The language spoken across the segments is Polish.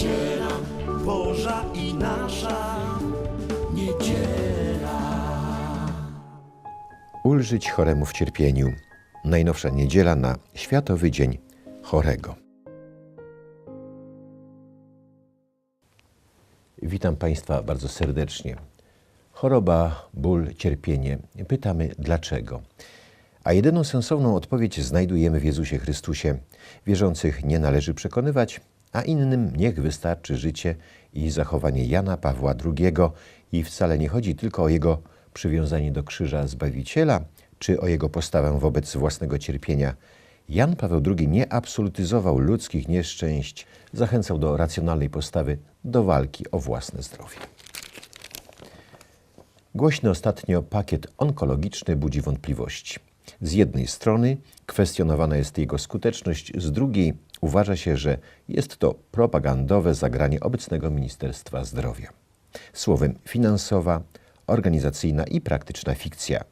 Niedziela Boża i nasza niedziela. Ulżyć choremu w cierpieniu. Najnowsza niedziela na Światowy Dzień Chorego. Witam Państwa bardzo serdecznie. Choroba, ból, cierpienie. Pytamy dlaczego. A jedyną sensowną odpowiedź znajdujemy w Jezusie Chrystusie. Wierzących nie należy przekonywać, a innym niech wystarczy życie i zachowanie Jana Pawła II. I wcale nie chodzi tylko o jego przywiązanie do krzyża Zbawiciela, czy o jego postawę wobec własnego cierpienia. Jan Paweł II nie absolutyzował ludzkich nieszczęść, zachęcał do racjonalnej postawy, do walki o własne zdrowie. Głośny ostatnio pakiet onkologiczny budzi wątpliwości. Z jednej strony kwestionowana jest jego skuteczność, z drugiej uważa się, że jest to propagandowe zagranie obecnego Ministerstwa Zdrowia. Słowem finansowa, organizacyjna i praktyczna fikcja.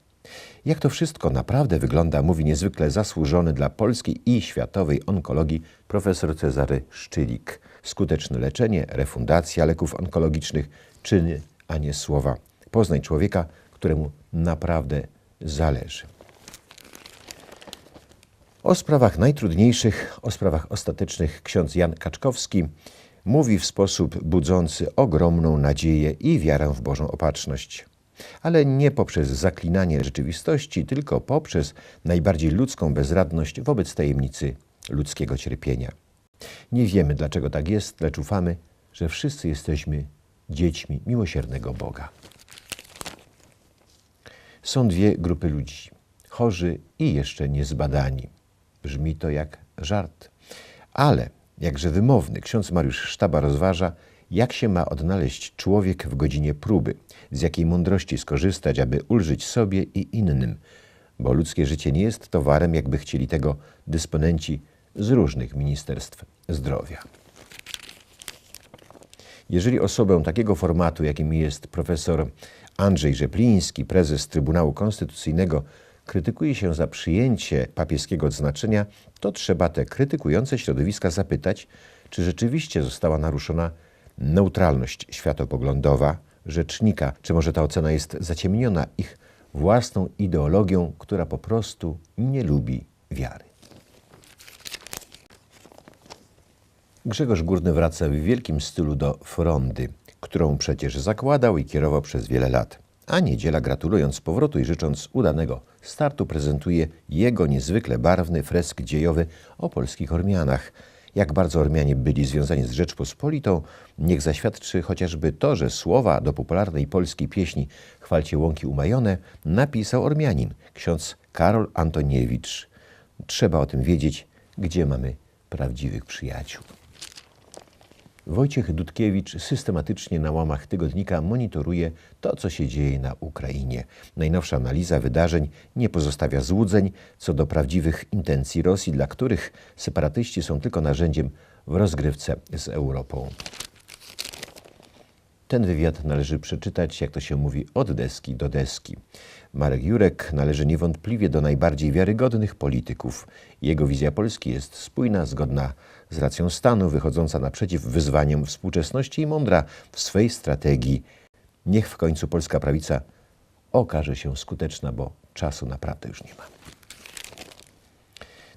Jak to wszystko naprawdę wygląda, mówi niezwykle zasłużony dla polskiej i światowej onkologii profesor Cezary Szczylik. Skuteczne leczenie, refundacja leków onkologicznych, czyny, a nie słowa. Poznaj człowieka, któremu naprawdę zależy. O sprawach najtrudniejszych, o sprawach ostatecznych ksiądz Jan Kaczkowski mówi w sposób budzący ogromną nadzieję i wiarę w Bożą opatrzność. Ale nie poprzez zaklinanie rzeczywistości, tylko poprzez najbardziej ludzką bezradność wobec tajemnicy ludzkiego cierpienia. Nie wiemy, dlaczego tak jest, lecz ufamy, że wszyscy jesteśmy dziećmi miłosiernego Boga. Są dwie grupy ludzi: chorzy i jeszcze niezbadani. Brzmi to jak żart. Ale, jakże wymowny, ksiądz Mariusz Sztaba rozważa, jak się ma odnaleźć człowiek w godzinie próby, z jakiej mądrości skorzystać, aby ulżyć sobie i innym, bo ludzkie życie nie jest towarem, jakby chcieli tego dysponenci z różnych ministerstw zdrowia. Jeżeli osobę takiego formatu, jakim jest profesor Andrzej Rzepliński, prezes Trybunału Konstytucyjnego, krytykuje się za przyjęcie papieskiego odznaczenia, to trzeba te krytykujące środowiska zapytać, czy rzeczywiście została naruszona neutralność światopoglądowa rzecznika, czy może ta ocena jest zaciemniona ich własną ideologią, która po prostu nie lubi wiary. Grzegorz Górny wraca w wielkim stylu do frondy, którą przecież zakładał i kierował przez wiele lat. A niedziela, gratulując powrotu i życząc udanego startu, prezentuje jego niezwykle barwny fresk dziejowy o polskich Ormianach. Jak bardzo Ormianie byli związani z Rzeczpospolitą, niech zaświadczy chociażby to, że słowa do popularnej polskiej pieśni Chwalcie łąki umajone napisał Ormianin, ksiądz Karol Antoniewicz. Trzeba o tym wiedzieć, gdzie mamy prawdziwych przyjaciół. Wojciech Dudkiewicz systematycznie na łamach tygodnika monitoruje to, co się dzieje na Ukrainie. Najnowsza analiza wydarzeń nie pozostawia złudzeń co do prawdziwych intencji Rosji, dla których separatyści są tylko narzędziem w rozgrywce z Europą. Ten wywiad należy przeczytać, jak to się mówi, od deski do deski. Marek Jurek należy niewątpliwie do najbardziej wiarygodnych polityków. Jego wizja Polski jest spójna, zgodna z racją stanu, wychodząca naprzeciw wyzwaniom współczesności i mądra w swej strategii. Niech w końcu polska prawica okaże się skuteczna, bo czasu naprawdę już nie ma.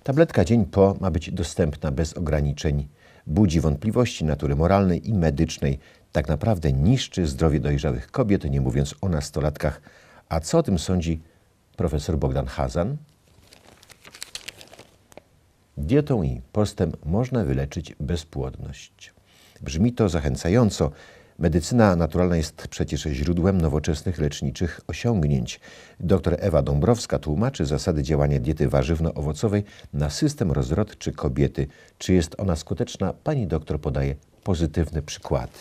Tabletka dzień po ma być dostępna bez ograniczeń. Budzi wątpliwości natury moralnej i medycznej. Tak naprawdę niszczy zdrowie dojrzałych kobiet, nie mówiąc o nastolatkach. A co o tym sądzi profesor Bogdan Hazan? Dietą i postem można wyleczyć bezpłodność. Brzmi to zachęcająco. Medycyna naturalna jest przecież źródłem nowoczesnych leczniczych osiągnięć. Dr Ewa Dąbrowska tłumaczy zasady działania diety warzywno-owocowej na system rozrodczy kobiety. Czy jest ona skuteczna? Pani doktor podaje pozytywne przykłady.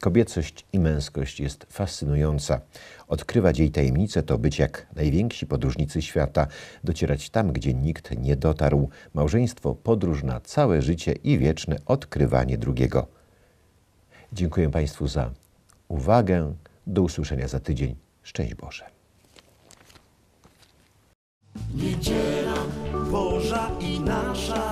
Kobiecość i męskość jest fascynująca. Odkrywać jej tajemnice to być jak najwięksi podróżnicy świata, docierać tam, gdzie nikt nie dotarł. Małżeństwo, podróż na całe życie i wieczne odkrywanie drugiego. Dziękuję Państwu za uwagę. Do usłyszenia za tydzień. Szczęść Boże. Niedziela Boża i nasza